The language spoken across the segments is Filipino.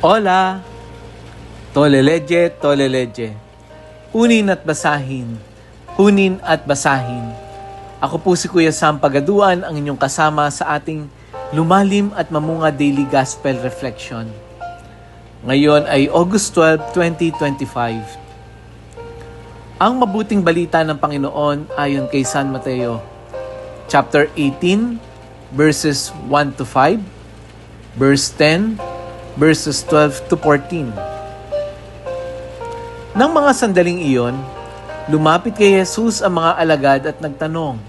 Hola! Toleleje, toleleje. Hunin at basahin. Hunin at basahin. Ako po si Kuya Sam Pagaduan, ang inyong kasama sa ating lumalim at mamunga daily gospel reflection. Ngayon ay August 12, 2025. Ang mabuting balita ng Panginoon ayon kay San Mateo, chapter 18, verses 1 to 5, verse 10, verses 12 to 14. Nang mga sandaling iyon, lumapit kay Jesus ang mga alagad at nagtanong,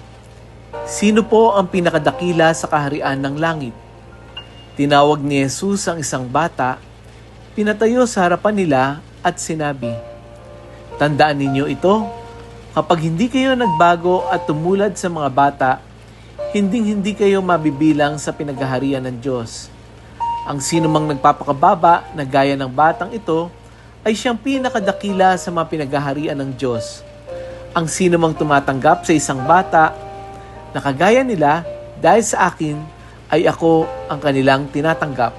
Sino po ang pinakadakila sa kaharian ng langit? Tinawag ni Jesus ang isang bata, pinatayo sa harapan nila at sinabi, Tandaan ninyo ito, kapag hindi kayo nagbago at tumulad sa mga bata, hinding-hindi kayo mabibilang sa pinaghaharian ng Diyos. Ang sino mang nagpapakababa na gaya ng batang ito, ay siyang pinakadakila sa mga pinaghaharian ng Diyos. Ang sino mang tumatanggap sa isang bata na kagaya nila dahil sa akin, ay ako ang kanilang tinatanggap.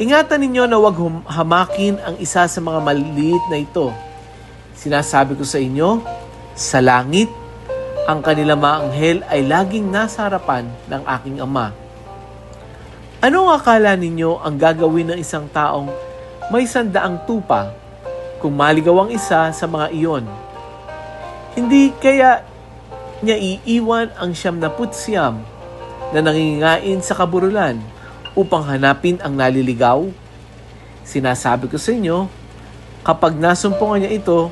Ingatan ninyo na huwag hamakin ang isa sa mga maliliit na ito Sinasabi ko sa inyo, sa langit, ang kanilang mga anghel ay laging nasa harapan ng aking Ama. Ano ang akala ninyo ang gagawin ng isang taong may sandaang tupa kung maligaw ang isa sa mga iyon? Hindi kaya niya iiwan ang siyam na putsiyam na nangingain sa kaburulan upang hanapin ang naliligaw? Sinasabi ko sa inyo, kapag nasumpungan niya ito,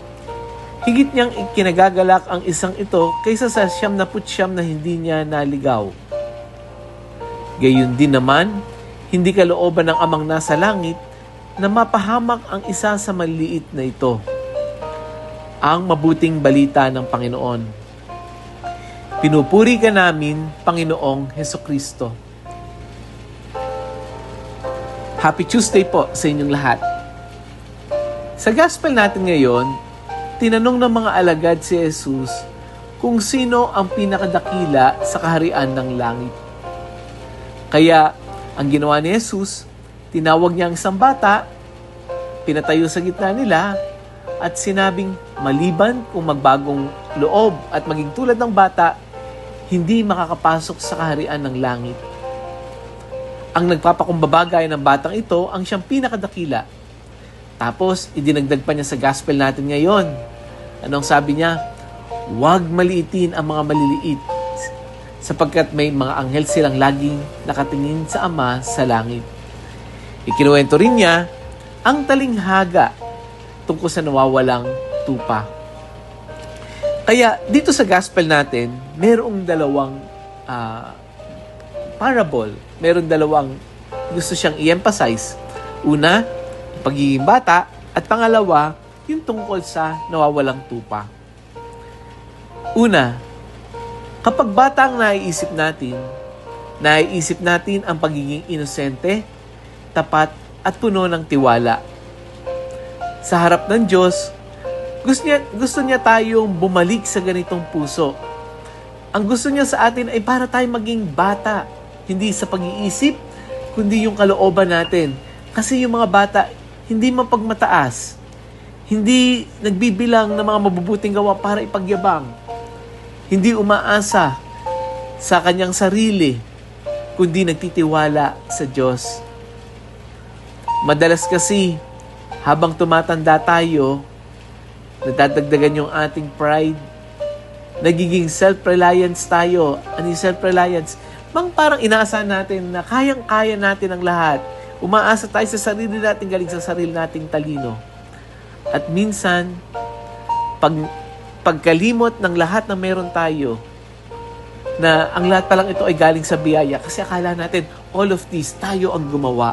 Higit niyang ikinagagalak ang isang ito kaysa sa siyam na putsyam na hindi niya naligaw. Gayun din naman, hindi kalooban ng amang nasa langit na mapahamak ang isa sa maliit na ito. Ang mabuting balita ng Panginoon. Pinupuri ka namin, Panginoong Heso Kristo. Happy Tuesday po sa inyong lahat. Sa gospel natin ngayon, tinanong ng mga alagad si Jesus kung sino ang pinakadakila sa kaharian ng langit. Kaya, ang ginawa ni Jesus, tinawag niya ang isang bata, pinatayo sa gitna nila, at sinabing maliban kung magbagong loob at maging tulad ng bata, hindi makakapasok sa kaharian ng langit. Ang nagpapakumbabagay ng batang ito ang siyang pinakadakila. Tapos, idinagdag pa niya sa gospel natin ngayon Anong sabi niya? Huwag maliitin ang mga maliliit sapagkat may mga anghel silang laging nakatingin sa Ama sa langit. Ikinuwento rin niya ang talinghaga tungkol sa nawawalang tupa. Kaya dito sa gospel natin, merong dalawang uh, parable. Meron dalawang gusto siyang i-emphasize. Una, pagiging bata at pangalawa, yung tungkol sa nawawalang tupa. Una, kapag bata ang naiisip natin, naiisip natin ang pagiging inosente, tapat at puno ng tiwala. Sa harap ng Diyos, gusto niya, gusto niya tayong bumalik sa ganitong puso. Ang gusto niya sa atin ay para tayo maging bata, hindi sa pag-iisip, kundi yung kalooban natin. Kasi yung mga bata, hindi mapagmataas hindi nagbibilang ng mga mabubuting gawa para ipagyabang. Hindi umaasa sa kanyang sarili, kundi nagtitiwala sa Diyos. Madalas kasi, habang tumatanda tayo, nadadagdagan yung ating pride, nagiging self-reliance tayo. Ano self-reliance? Mang parang inaasahan natin na kayang-kaya natin ang lahat. Umaasa tayo sa sarili natin galing sa sarili nating talino. At minsan, pag, pagkalimot ng lahat na meron tayo, na ang lahat pa lang ito ay galing sa biyaya kasi akala natin all of this tayo ang gumawa.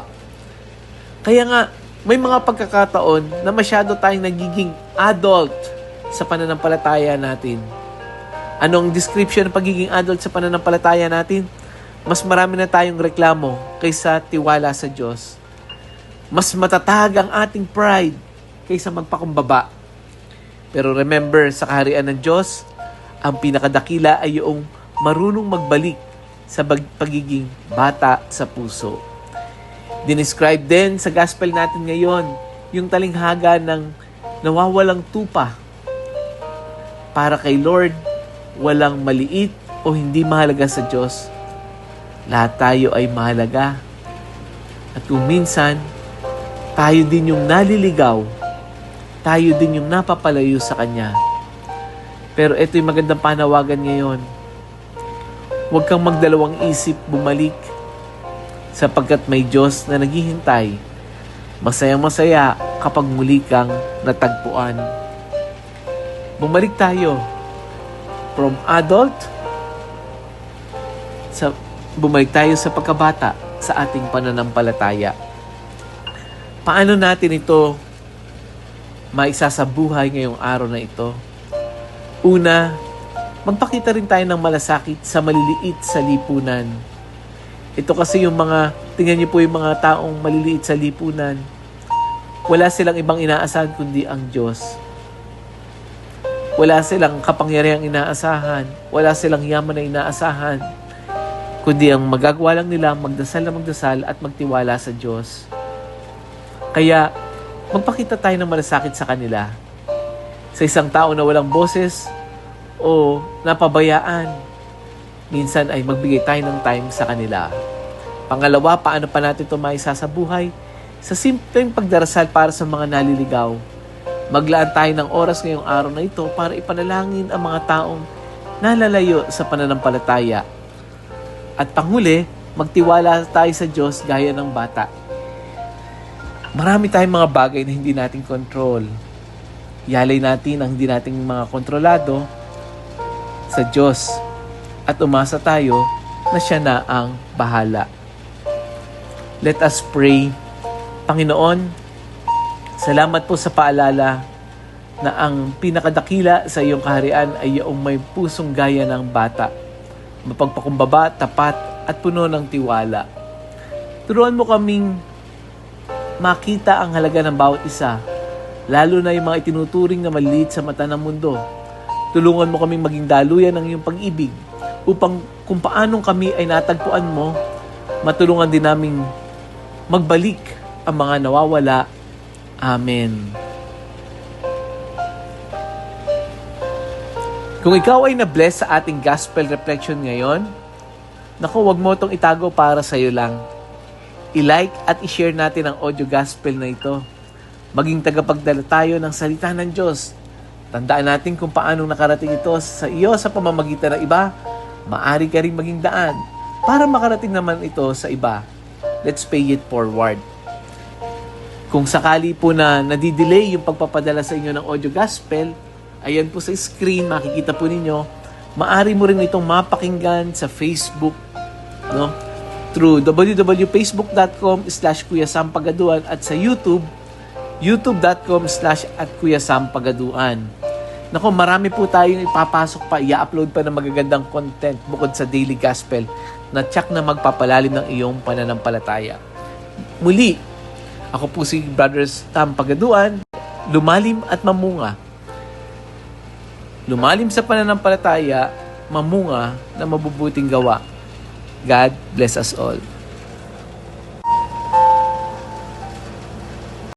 Kaya nga, may mga pagkakataon na masyado tayong nagiging adult sa pananampalataya natin. Anong description ng pagiging adult sa pananampalataya natin? Mas marami na tayong reklamo kaysa tiwala sa Diyos. Mas matatag ang ating pride kaysa magpakumbaba. Pero remember, sa kaharian ng Diyos, ang pinakadakila ay yung marunong magbalik sa pagiging bata sa puso. Dinescribe din sa gospel natin ngayon yung talinghaga ng nawawalang tupa. Para kay Lord, walang maliit o hindi mahalaga sa Diyos. Lahat tayo ay mahalaga. At kung minsan, tayo din yung naliligaw, tayo din yung napapalayo sa Kanya. Pero ito yung magandang panawagan ngayon. Huwag kang magdalawang isip bumalik sapagkat may Diyos na naghihintay. Masaya-masaya kapag muli kang natagpuan. Bumalik tayo from adult sa bumalik tayo sa pagkabata sa ating pananampalataya. Paano natin ito maisasabuhay ngayong araw na ito? Una, magpakita rin tayo ng malasakit sa maliliit sa lipunan. Ito kasi yung mga, tingnan niyo po yung mga taong maliliit sa lipunan. Wala silang ibang inaasahan kundi ang Diyos. Wala silang kapangyarihang inaasahan. Wala silang yaman na inaasahan. Kundi ang magagawa lang nila, magdasal na magdasal at magtiwala sa Diyos. Kaya, magpakita tayo ng malasakit sa kanila. Sa isang tao na walang boses o napabayaan, minsan ay magbigay tayo ng time sa kanila. Pangalawa, paano pa natin ito maisasabuhay? Sa simpleng pagdarasal para sa mga naliligaw. Maglaan tayo ng oras ngayong araw na ito para ipanalangin ang mga taong nalalayo sa pananampalataya. At panghuli, magtiwala tayo sa Diyos gaya ng bata. Marami tayong mga bagay na hindi natin control. Yalay natin ang hindi nating mga kontrolado sa Diyos at umasa tayo na siya na ang bahala. Let us pray. Panginoon, salamat po sa paalala na ang pinakadakila sa iyong kaharian ay iyong may pusong gaya ng bata, mapagpakumbaba, tapat at puno ng tiwala. Turuan mo kaming makita ang halaga ng bawat isa, lalo na yung mga itinuturing na maliit sa mata ng mundo. Tulungan mo kaming maging daluyan ng iyong pag-ibig upang kung paanong kami ay natagpuan mo, matulungan din naming magbalik ang mga nawawala. Amen. Kung ikaw ay na-bless sa ating gospel reflection ngayon, naku, wag mo itong itago para sa iyo lang. I-like at i-share natin ang audio gospel na ito. Maging tagapagdala tayo ng salita ng Diyos. Tandaan natin kung paano nakarating ito sa iyo sa pamamagitan ng iba. Maari ka rin maging daan para makarating naman ito sa iba. Let's pay it forward. Kung sakali po na nadidelay yung pagpapadala sa inyo ng audio gospel, ayan po sa screen, makikita po ninyo, maari mo rin itong mapakinggan sa Facebook, no? Through www.facebook.com slash kuyasampagaduan at sa YouTube, youtube.com slash at kuyasampagaduan. Nako, marami po tayong ipapasok pa, i-upload pa ng magagandang content bukod sa Daily Gospel na tsak na magpapalalim ng iyong pananampalataya. Muli, ako po si Brothers Tam Pagaduan, lumalim at mamunga. Lumalim sa pananampalataya, mamunga na mabubuting gawa. God bless us all.